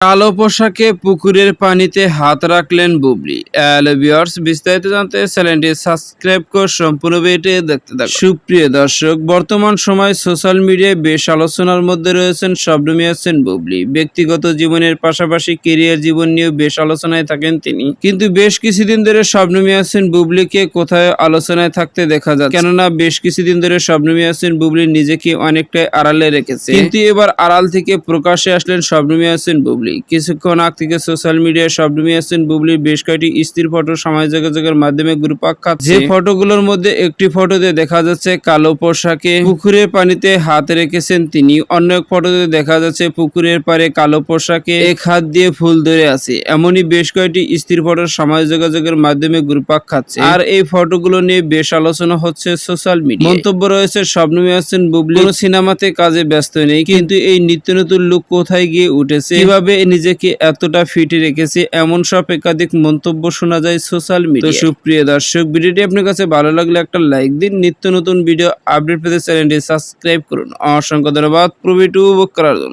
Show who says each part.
Speaker 1: কালো পোশাকে পুকুরের পানিতে হাত রাখলেন বুবলি। হ্যালো ভিউয়ার্স, বিস্তারিত জানতে চ্যানেলটি সাবস্ক্রাইব করে সম্পূর্ণ ভিডিওটি দেখতে থাকুন। সুপ্রিয় দর্শক, বর্তমান সময় সোশ্যাল মিডিয়ায় বেশ আলোচনার মধ্যে রয়েছেন শবনমী আছেন বুবলি। ব্যক্তিগত জীবনের পাশাপাশি কেরিয়ার জীবন নিয়েও বেশ আলোচনায় থাকেন তিনি। কিন্তু বেশ কিছুদিন ধরে শবনমী আছেন বুবলিকে কোথায় আলোচনায় থাকতে দেখা যায় কেননা বেশ কিছুদিন ধরে শবনমী আছেন বুবলি নিজেকে অনেকটাই আড়ালে রেখেছে। কিন্তু এবার আড়াল থেকে প্রকাশ্যে আসলেন শবনমী আছেন বুবলি। কিছুক্ষণ আগ থেকে সোশ্যাল মিডিয়ায় শবনমী আছেন বুবলির বেশ কয়েকটি স্থির ফটো সামাজিক যোগাযোগের মাধ্যমে গ্রুপাক খাচ্ছে। যে ফটোগুলোর মধ্যে একটি ফটোতে দেখা যাচ্ছে কালো পোশাকে পুকুরের পানিতে হাত রেখেছেন তিনি। অন্য এক ফটোতে দেখা যাচ্ছে পুকুরের পারে কালো পোশাকে এক হাত দিয়ে ফুল ধরে আছে। এমনই বেশ কয়েকটি স্থির ফটো সামাজিক যোগাযোগের মাধ্যমে গ্রুপাক খাচ্ছে। আর এই ফটোগুলো নিয়ে বেশ আলোচনা হচ্ছে সোশ্যাল মিডিয়া মন্তব্য রয়েছে স্বপ্নমী আছেন বুবলি। সিনেমাতে কাজে ব্যস্ত নেই, কিন্তু এই নিত্য নতুন লুক কোথায় গিয়ে উঠেছে? কীভাবে নিজেকে এতটা ফিট রেখেছে, এমন সব একাধিক মন্তব্য শোনা যায় সোশ্যাল মিডিয়া সুপ্রিয় দর্শক, ভিডিওটি আপনার কাছে ভালো লাগলে একটা লাইক দিন, নিত্য নতুন ভিডিও আপডেট পেতে চ্যানেলটি সাবস্ক্রাইব করুন। অসংখ্য ধন্যবাদ প্রবি টু বুক করার জন্য